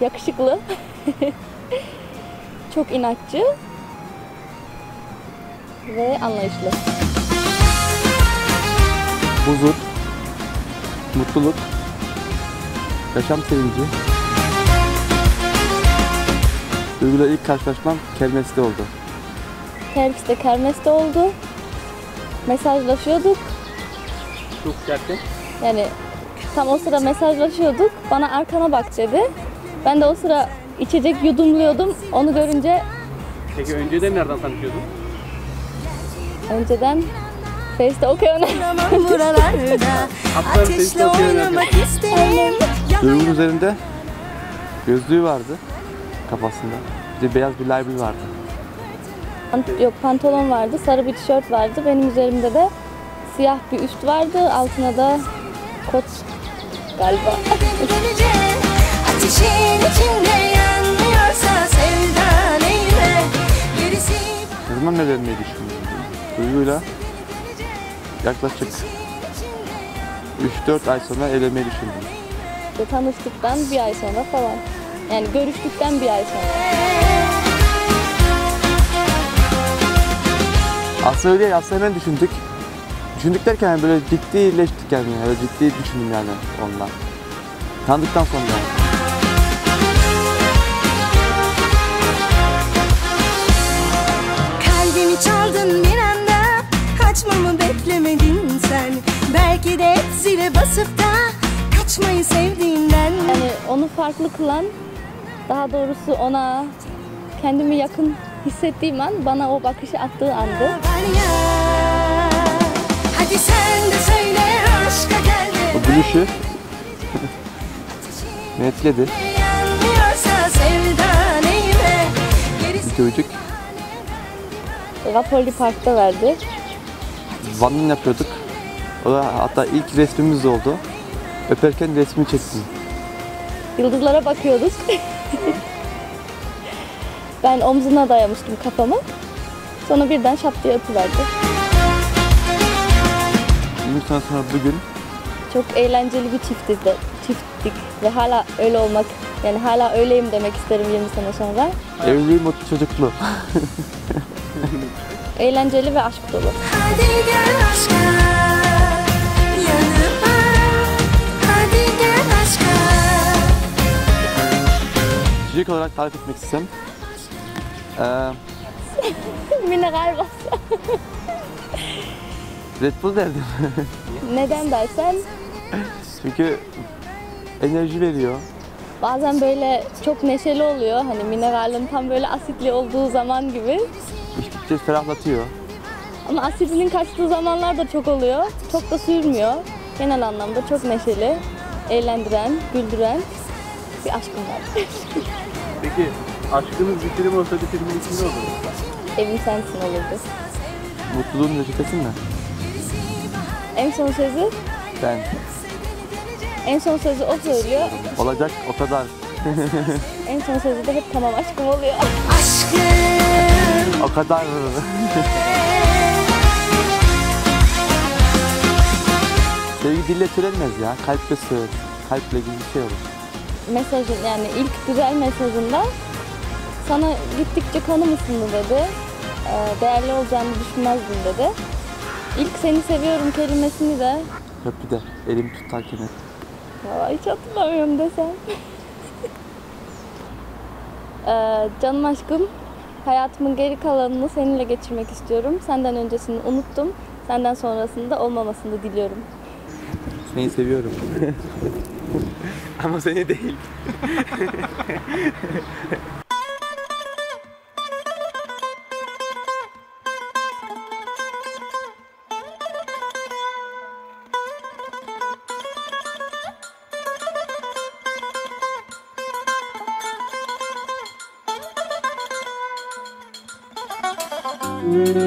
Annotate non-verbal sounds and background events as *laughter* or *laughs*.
Yakışıklı. *laughs* Çok inatçı. Ve anlayışlı. Huzur, mutluluk, yaşam sevinci. Duyguyla ilk karşılaşmam kermeste oldu. Serviste kermeste oldu. Mesajlaşıyorduk. Çok derken? Yani tam o sıra mesajlaşıyorduk. Bana arkana bak dedi. Ben de o sıra içecek yudumluyordum. Onu görünce Peki önceden nereden tanışıyordun? önceden okuyana Duramam buralarda Ateşle oynamak isterim Duygu'nun üzerinde gözlüğü vardı kafasında. Bir de beyaz bir label vardı. Pant- yok pantolon vardı, sarı bir tişört vardı. Benim üzerimde de siyah bir üst vardı. Altına da kot galiba. Ne zaman evlenmeyi düşündüm? Duygu'yla yaklaşık 3-4 ay sonra evlenmeyi düşündüm. İşte tanıştıktan bir ay sonra falan. Yani görüştükten bir ay sonra. Aslında öyle aslında hemen düşündük. Düşündük derken yani böyle ciddileştik yani, öyle ciddi düşündüm yani onunla. Tanıdıktan sonra. Kalbimi çaldın bir anda Kaçmamı beklemedin sen Belki de zile basıp da Kaçmayı sevdiğinden Yani onu farklı kılan, daha doğrusu ona kendimi yakın hissettiğim an bana o bakışı attığı andı. Hadi sen de söyle aşka geldi O gülüşü *laughs* Gerisi Bir çocuk Rapoli Park'ta verdi. vanilin yapıyorduk. O da hatta ilk resmimiz oldu. Öperken resmini çektim. Yıldızlara bakıyorduk. *laughs* ben omzuna dayamıştım kafamı. Sonra birden şap diye öpüverdi. 20 sene sonra bugün Çok eğlenceli bir çiftiz de, çifttik ve hala öyle olmak, yani hala öyleyim demek isterim 20 sene sonra. evli, mutlu, çocuklu. *laughs* Eğlenceli ve aşk dolu. Hadi gel aşka Yanıma Hadi gel aşka Çocuk olarak tarif etmek istesem. Eee *laughs* Mineral bas. Red Bull derdim. *laughs* Neden dersen Çünkü enerji veriyor. bazen böyle çok neşeli oluyor. Hani mineralin tam böyle asitli olduğu zaman gibi. İçtikçe ferahlatıyor. Ama asidinin kaçtığı zamanlar da çok oluyor. Çok da sürmüyor. Genel anlamda çok neşeli, eğlendiren, güldüren bir aşkım var. *laughs* Peki aşkınız bir film olsaydı filmin ismi ne olurdu? Evim sensin olurdu. Mutluluğun reçetesi mi? En son sözü, Ben. en son sözü o söylüyor. Olacak o kadar. *laughs* En son sözü de hep tamam aşkım oluyor. Aşkım O kadar. *laughs* Sevgi dille söylenmez ya. Kalple söyle. Kalple gibi bir şey olur. Mesajın yani ilk güzel mesajında sana gittikçe kanım ısındı dedi. Ee, Değerli olacağını düşünmezdim dedi. İlk seni seviyorum kelimesini de Yok bir de elim tutarken hep. Valla hiç hatırlamıyorum desem. *laughs* ee, canım aşkım, hayatımın geri kalanını seninle geçirmek istiyorum. Senden öncesini unuttum. Senden sonrasını da olmamasını diliyorum. Seni seviyorum. *laughs* Ama seni değil. *laughs* Hadi